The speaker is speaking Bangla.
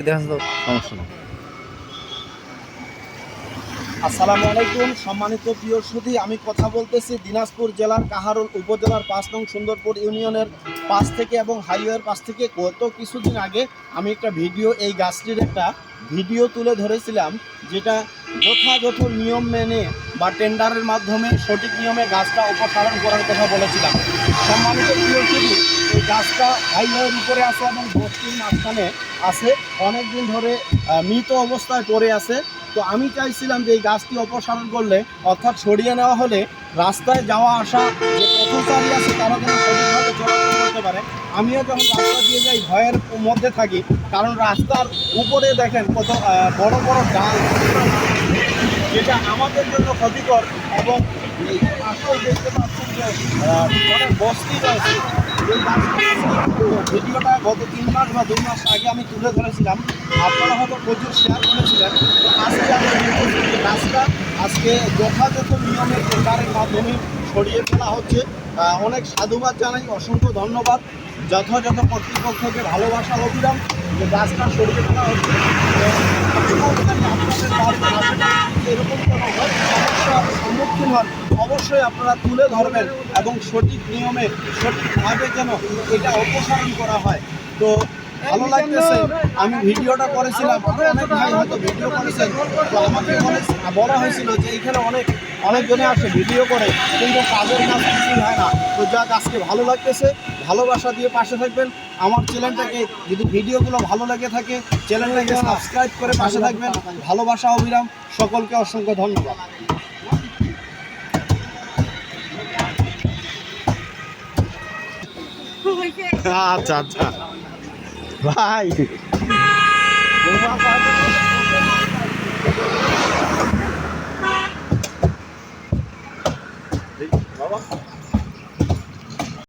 দেখা তো। সমস্যা না আসসালামু আলাইকুম, সম্মানিত প্রিয় সুধী, আমি কথা বলতেছি দিনাজপুর জেলার কাহারোল উপজেলার পাঁচ নং সুন্দরপুর ইউনিয়নের পাশ থেকে এবং হাইওয়ের পাশ থেকে। গত কিছুদিন আগে আমি একটা ভিডিও, এই গাছটির একটা ভিডিও তুলে ধরেছিলাম, যেটা যথাযথ নিয়ম মেনে বা টেন্ডারের মাধ্যমে সঠিক নিয়মে গাছটা অপসারণ করার কথা বলেছিলাম। সম্মানিত প্রিয় সুধী, এই গাছটা হাইওয়ের উপরে আছে এবং বস্তির মাঝখানে আছে অনেক দিন ধরে মৃত অবস্থায় পড়ে আছে। তো আমি চাইছিলাম যে এই গাছটি অপসারণ করলে, অর্থাৎ সরিয়ে নেওয়া হলে রাস্তায় যাওয়া আসা যে পথচারী আছে তারা যেন সঠিকভাবে চলাচল করতে পারে। আমিও যখন রাস্তা দিয়ে যাই, ভয়ের মধ্যে থাকি, কারণ রাস্তার উপরে দেখেন কত বড় বড় ডাল, যেটা আমাদের জন্য ক্ষতিকর এবং দেখতে পাচ্ছেন যে অনেক বস্তি রয়েছে ভিডিওটা গত তিন মাস বা দুই মাস আগে আমি তুলে ধরেছিলাম। আপনারা হয়তো প্রচুর শেয়ার করেছিলেন। আজকে আমি নিয়ে এসেছি যে গাছটা আজকে যথাযথ নিয়মের টেন্ডারের মাধ্যমে সরিয়ে ফেলা হচ্ছে অনেক সাধুবাদ জানাই অসংখ্য ধন্যবাদ যথাযথ কর্তৃপক্ষকে ভালোবাসা অবিরাম যে গাছটা সরিয়ে ফেলা হচ্ছে এরকম হন অবশ্যই আপনারা তুলে ধরবেন এবং সঠিক নিয়মে সঠিকভাবে যেন এটা অপসারণ করা হয়। তো ভালো লাগতেছে আমি ভিডিওটা করেছিলাম অনেক ভাই হয়তো ভিডিও করেছেন তো আমাকে বলে বলা হয়েছিল যে এইখানে অনেক অনেকজনে আসে ভিডিও করে কিন্তু কাজের কাজ কিছুই হয় না। তো যাক আজকে ভালো লাগতেছে ভালোবাসা দিয়ে পাশে থাকবেন। আমার চ্যানেলটাকে যদি ভিডিওগুলো ভালো লাগে থাকে চ্যানেলটাকে সাবস্ক্রাইব করে পাশে থাকবেন। ভালোবাসা অবিরাম সকলকে অসংখ্য ধন্যবাদ। আচ্ছা আচ্ছা। ভাই। বাবা